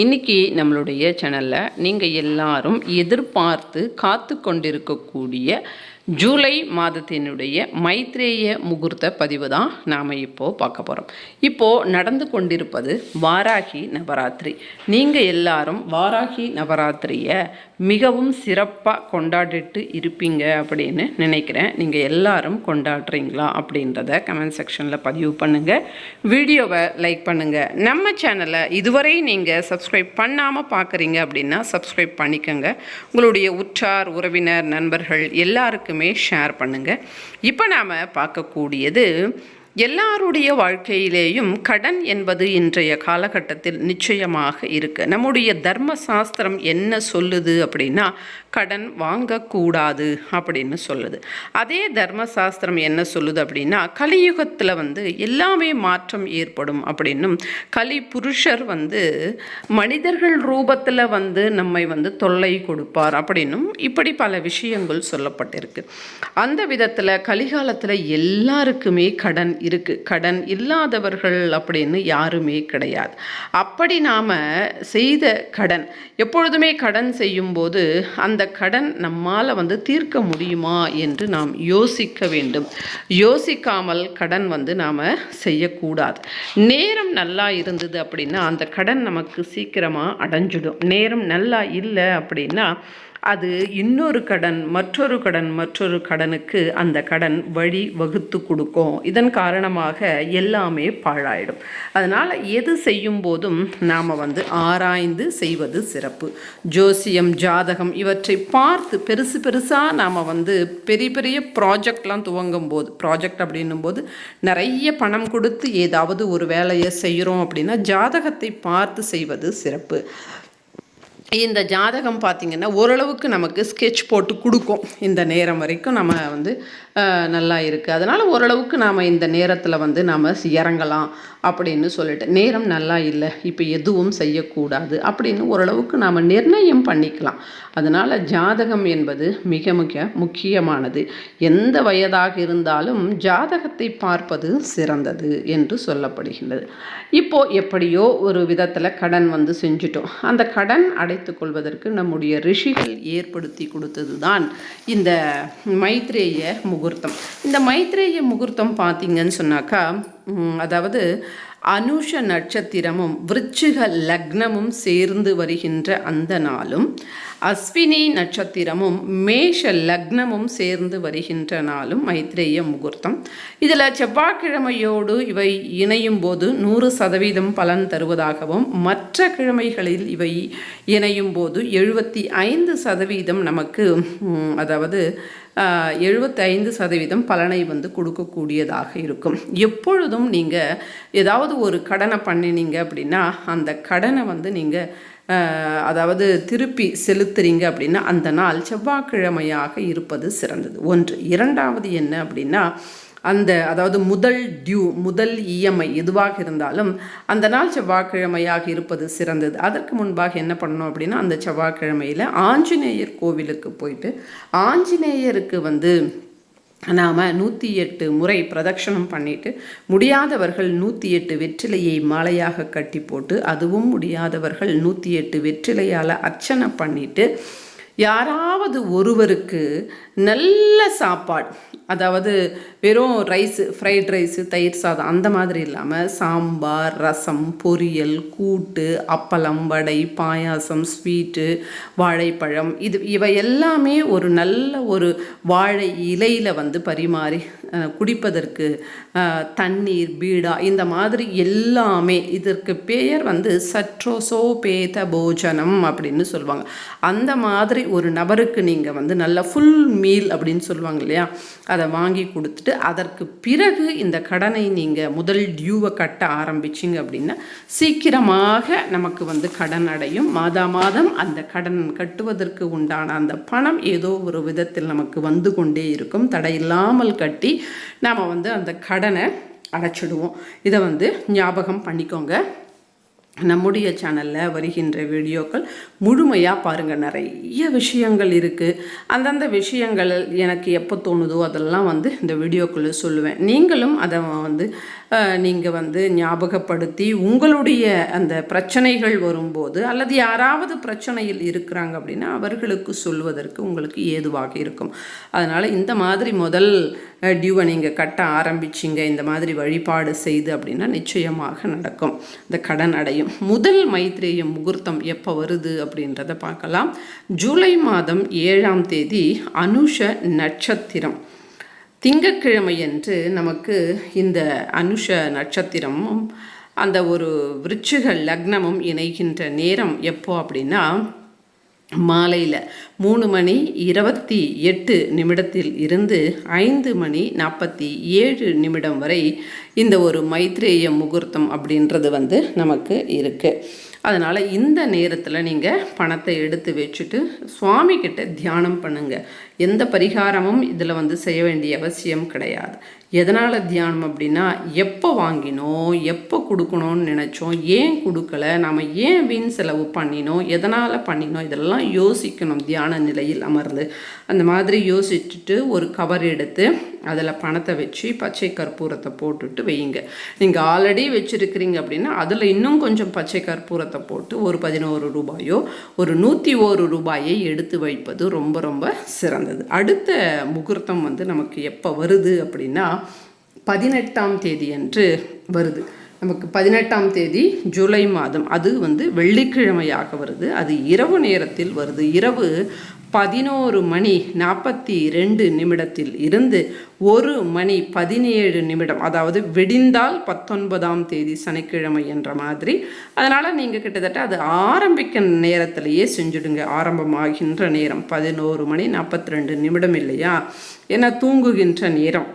இன்னைக்கு நம்மளுடைய சேனலில் நீங்கள் எல்லாரும் எதிர்பார்த்து காத்து கொண்டிருக்கக்கூடிய ஜூலை மாதத்தினுடைய மைத்ரேய முகூர்த்த பதிவு தான் நாம் இப்போது பார்க்க போகிறோம் இப்போது நடந்து கொண்டிருப்பது வாராகி நவராத்திரி. நீங்கள் எல்லாரும் வாராகி நவராத்திரியை மிகவும் சிறப்பாக கொண்டாடிட்டு இருப்பீங்க அப்படின்னு நினைக்கிறேன். நீங்கள் எல்லாரும் கொண்டாடுறீங்களா அப்படின்றத கமெண்ட் செக்ஷனில் பதிவு பண்ணுங்கள் வீடியோவை லைக் பண்ணுங்கள் நம்ம சேனலை இதுவரை நீங்கள் சப்ஸ்கிரைப் பண்ணாமல் பார்க்குறீங்க அப்படின்னா சப்ஸ்கிரைப் பண்ணிக்கோங்க. உங்களுடைய உற்றார் உறவினர் நண்பர்கள் எல்லாருக்குமே ஷேர் பண்ணுங்கள் இப்போ நாம் பார்க்கக்கூடியது எல்லாருடைய வாழ்க்கையிலேயும் கடன் என்பது இன்றைய காலகட்டத்தில் நிச்சயமாக இருக்கு. நம்முடைய தர்ம சாஸ்திரம் என்ன சொல்லுது அப்படின்னா கடன் வாங்கக்கூடாது அப்படின்னு சொல்லுது. அதே தர்ம சாஸ்திரம் என்ன சொல்லுது அப்படின்னா கலியுகத்தில் வந்து எல்லாமே மாற்றம் ஏற்படும் அப்படின்னும் கலி புருஷர் வந்து மனிதர்கள் ரூபத்தில் வந்து நம்மை வந்து தொல்லை கொடுப்பார் அப்படின்னும் இப்படி பல விஷயங்கள் சொல்லப்பட்டிருக்கு. அந்த விதத்தில் கலிகாலத்தில் எல்லாருக்குமே கடன் இருக்கு. கடன் இல்லாதவர்கள் அப்படின்னு யாருமே கிடையாது. அப்படி நாம் செய்த கடன் எப்பொழுதுமே கடன் செய்யும்போது அந்த கடன் நம்மால் வந்து தீர்க்க முடியுமா என்று நாம் யோசிக்க வேண்டும். யோசிக்காமல் கடன் வந்து நாம் செய்யக்கூடாது. நேரம் நல்லா இருந்தது அப்படின்னா அந்த கடன் நமக்கு சீக்கிரமாக அடைஞ்சிடும். நேரம் நல்லா இல்லை அப்படின்னா அது இன்னொரு கடன் மற்றொரு கடன் மற்றொரு கடனுக்கு அந்த கடன் வழி வகுத்து கொடுக்கும். இதன் காரணமாக எல்லாமே பாழாயிடும். அதனால் எது செய்யும் போதும் நாம் வந்து ஆராய்ந்து செய்வது சிறப்பு. ஜோசியம் ஜாதகம் இவற்றை பார்த்து பெருசு பெருசாக நாம் வந்து பெரிய பெரிய ப்ராஜெக்ட்லாம் துவங்கும் போது ப்ராஜெக்ட் அப்படின்னும் போது நிறைய பணம் கொடுத்து ஏதாவது ஒரு வேலையை செய்கிறோம் அப்படின்னா ஜாதகத்தை பார்த்து செய்வது சிறப்பு. இந்த ஜாதகம் பார்த்திங்கன்னா ஓரளவுக்கு நமக்கு ஸ்கெட்ச் போட்டு கொடுக்கும். இந்த நேரம் வரைக்கும் நம்ம வந்து நல்லா இருக்குது அதனால் ஓரளவுக்கு நாம் இந்த நேரத்தில் வந்து நாம் இறங்கலாம். அப்படின்னு சொல்லிட்டு நேரம் நல்லா இல்லை இப்போ எதுவும் செய்யக்கூடாது அப்படின்னு ஓரளவுக்கு நாம் நிர்ணயம் பண்ணிக்கலாம். அதனால் ஜாதகம் என்பது மிக மிக முக்கியமானது. எந்த வயதாக இருந்தாலும் ஜாதகத்தை பார்ப்பது சிறந்தது என்று சொல்லப்படுகின்றது. இப்போது எப்படியோ ஒரு விதத்தில் கடன் வந்து செஞ்சுட்டோம். அந்த கடன் அடைத்து கொள்வதற்கு நம்முடைய ரிஷிகள் ஏற்படுத்தி கொடுத்தது தான் இந்த மைத்ரேய முகூர்த்தம். இந்த மைத்ரேய முகூர்த்தம் பார்த்தீங்கன்னு சொன்னாக்கா அதாவது அனுஷ நட்சத்திரமும் விருச்சிக லக்னமும் சேர்ந்து வருகின்ற அந்த நாளும் அஸ்வினி நட்சத்திரமும் மேஷ லக்னமும் சேர்ந்து வருகின்ற நாளும் மைத்ரேய முகூர்த்தம். இதில் செவ்வாய்க்கிழமையோடு இவை இணையும் போது நூறு சதவீதம் பலன் தருவதாகவும் மற்ற கிழமைகளில் இவை இணையும் போது எழுபத்தி ஐந்து சதவீதம் நமக்கு அதாவது எழுபத்தைந்து சதவீதம் பலனை வந்து கொடுக்கக்கூடியதாக இருக்கும். எப்பொழுதும் நீங்கள் ஏதாவது ஒரு கடனை பண்ணினீங்க அப்படின்னா அந்த கடனை வந்து நீங்கள் அதாவது திருப்பி செலுத்துறீங்க அப்படின்னா அந்த நாள் செவ்வாய்க்கிழமையாக இருப்பது சிறந்தது. ஒன்று. இரண்டாவது என்ன அப்படின்னா அந்த அதாவது முதல் டியூ முதல் இஎம்ஐ எதுவாக இருந்தாலும் அந்த நாள் செவ்வாய்க்கிழமையாக இருப்பது சிறந்தது. அதற்கு முன்பாக என்ன பண்ணணும் அப்படின்னா அந்த செவ்வாய்க்கிழமையில் ஆஞ்சநேயர் கோவிலுக்கு போயிட்டு ஆஞ்சநேயருக்கு வந்து நாம் நூற்றி எட்டு முறை பிரதட்சணம் பண்ணிட்டு முடியாதவர்கள் நூற்றி எட்டு வெற்றிலையை மாலையாக கட்டி போட்டு அதுவும் முடியாதவர்கள் நூற்றி எட்டு வெற்றிலையால் அர்ச்சனை பண்ணிட்டு யாராவது ஒருவருக்கு நல்ல சாப்பாடு அதாவது வெறும் ரைஸு ஃப்ரைட் ரைஸு தயிர் சாதம் அந்த மாதிரி இல்லாமல் சாம்பார் ரசம் பொரியல் கூட்டு அப்பளம் வடை பாயாசம் ஸ்வீட்டு வாழைப்பழம் இது இவை எல்லாமே ஒரு நல்ல ஒரு வாழை இலையில் வந்து பரிமாறி குடிப்பதற்கு தண்ணீர் பீடா இந்த மாதிரி எல்லாமே இதற்கு பெயர் வந்து சற்றோசோபேத போஜனம் அப்படின்னு சொல்லுவாங்க. அந்த மாதிரி ஒரு நபருக்கு நீங்கள் வந்து நல்ல ஃபுல் மீல் அப்படின்னு சொல்லுவாங்க இல்லையா? அதை வாங்கி கொடுத்துட்டு அதற்கு பிறகு இந்த கடனை நீங்கள் முதல் டியூவை கட்ட ஆரம்பிச்சிங்க அப்படின்னா சீக்கிரமாக நமக்கு வந்து கடன் அடையும். மாதா மாதம் அந்த கடன் கட்டுவதற்கு உண்டான அந்த பணம் ஏதோ ஒரு விதத்தில் நமக்கு வந்து கொண்டே இருக்கும். தடையில்லாமல் கட்டி நாம் வந்து அந்த கடனை அடைச்சிடுவோம். இதை வந்து ஞாபகம் பண்ணிக்கோங்க. நம்முடைய சேனலில் வருகின்ற வீடியோக்கள் முழுமையாக பாருங்கள் நிறைய விஷயங்கள் இருக்குது அந்தந்த விஷயங்கள் எனக்கு எப்போ தோணுதோ அதெல்லாம் வந்து இந்த வீடியோக்குள்ளே சொல்லுவேன். நீங்களும் அதை வந்து நீங்கள் வந்து ஞாபகப்படுத்தி உங்களுடைய அந்த பிரச்சனைகள் வரும்போது அல்லது யாராவது பிரச்சனையில் இருக்கிறாங்க அப்படின்னா அவர்களுக்கு சொல்வதற்கு உங்களுக்கு ஏதுவாக இருக்கும். அதனால் இந்த மாதிரி முதல் டியூவை நீங்கள் கட்ட ஆரம்பிச்சிங்க இந்த மாதிரி வழிபாடு செய்து அப்படின்னா நிச்சயமாக நடக்கும். இந்த கடன் அடையும். முதல் மைத்ரேய முகூர்த்தம் எப்போ வருது அப்படின்றத பார்க்கலாம். ஜூலை மாதம் ஏழாம் தேதி அனுஷ நட்சத்திரம். திங்கக்கிழமையன்று நமக்கு இந்த அனுஷ நட்சத்திரமும் அந்த ஒரு விருட்சிக லக்னமும் இணைகின்ற நேரம் எப்போ அப்படின்னா மாலையில் மூணு மணி இருபத்தி எட்டு நிமிடத்தில் இருந்து ஐந்து மணி நாற்பத்தி ஏழு நிமிடம் வரை இந்த ஒரு மைத்ரேய முகூர்த்தம் அப்படின்றது வந்து நமக்கு இருக்குது அதனால் இந்த நேரத்தில் நீங்கள் பணத்தை எடுத்து வச்சுட்டு சுவாமிக்கிட்ட தியானம் பண்ணுங்கள் எந்த பரிகாரமும் இதில் வந்து செய்ய வேண்டிய அவசியம் கிடையாது. எதனால் தியானம் அப்படின்னா எப்போ வாங்கினோம் எப்போ கொடுக்கணும்னு நினச்சோம் ஏன் கொடுக்கல நாம் ஏன் வீண் செலவு பண்ணினோம் எதனால் பண்ணினோம் இதெல்லாம் யோசிக்கணும் தியான நிலையில் அமர்ந்து. அந்த மாதிரி யோசிச்சுட்டு ஒரு கவர் எடுத்து அதில் பணத்தை வச்சு பச்சை கற்பூரத்தை போட்டுட்டு வையுங்க. நீங்கள் ஆல்ரெடி வச்சுருக்கிறீங்க அப்படின்னா அதில் இன்னும் கொஞ்சம் பச்சை கற்பூரத்தை போட்டு ஒரு பதினோரு ரூபாயோ ஒரு நூற்றி ஒரு ரூபாயை எடுத்து வைப்பது ரொம்ப ரொம்ப சிறந்தது. அடுத்த முகூர்த்தம் வந்து நமக்கு எப்போ வருது அப்படின்னா பதினெட்டாம் தேதி அன்று வருது. நமக்கு பதினெட்டாம் தேதி ஜூலை மாதம். அது வந்து வெள்ளிக்கிழமையாக வருது. அது இரவு நேரத்தில் வருது. இரவு பதினோரு மணி நாற்பத்தி ரெண்டு நிமிடத்தில் இருந்து ஒரு மணி பதினேழு நிமிடம் அதாவது விடிந்தால் பத்தொன்பதாம் தேதி சனிக்கிழமை என்ற மாதிரி. அதனால் நீங்கள் கிட்டத்தட்ட அது ஆரம்பிக்க நேரத்திலேயே செஞ்சுடுங்க. ஆரம்பமாகின்ற நேரம் பதினோரு மணி நாற்பத்தி ரெண்டு நிமிடம் இல்லையா? ஏன்னா தூங்குகின்ற நேரம்.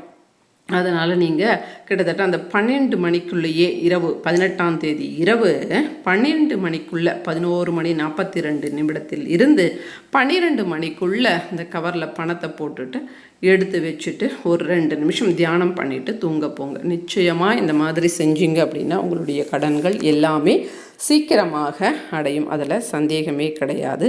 அதனால் நீங்கள் கிட்டத்தட்ட அந்த பன்னெண்டு மணிக்குள்ளேயே இரவு பதினெட்டாம் தேதி இரவு பன்னெண்டு மணிக்குள்ளே பதினோரு மணி நாற்பத்தி ரெண்டு நிமிடத்தில் இருந்து பன்னிரெண்டு மணிக்குள்ளே இந்த கவரில் பணத்தை போட்டுட்டு எடுத்து வச்சுட்டு ஒரு ரெண்டு நிமிஷம் தியானம் பண்ணிவிட்டு தூங்க போங்க. நிச்சயமாக இந்த மாதிரி செஞ்சீங்க அப்படின்னா உங்களுடைய கடன்கள் எல்லாமே சீக்கிரமாக அடையும். அதில் சந்தேகமே கிடையாது.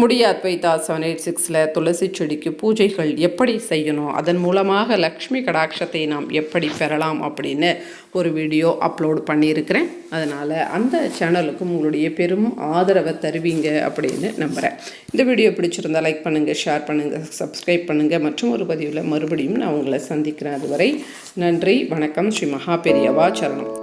முடியாத் வைத்தா செவன் எயிட் சிக்ஸில் துளசி செடிக்கு பூஜைகள் எப்படி செய்யணும்? அதன் மூலமாக லக்ஷ்மி கடாட்சத்தை நாம் எப்படி பெறலாம் அப்படின்னு ஒரு வீடியோ அப்லோடு பண்ணியிருக்கிறேன். அதனால் அந்த சேனலுக்கும் உங்களுடைய பெரும் ஆதரவை தருவீங்க அப்படின்னு நம்புகிறேன் இந்த வீடியோ பிடிச்சிருந்தால் லைக் பண்ணுங்கள் ஷேர் பண்ணுங்கள் சப்ஸ்கிரைப் பண்ணுங்கள் மற்றும் ஒரு பதிவில் மறுபடியும் நான் உங்களை சந்திக்கிறேன். அதுவரை நன்றி வணக்கம். ஸ்ரீ மகா பெரியவா சரணம்.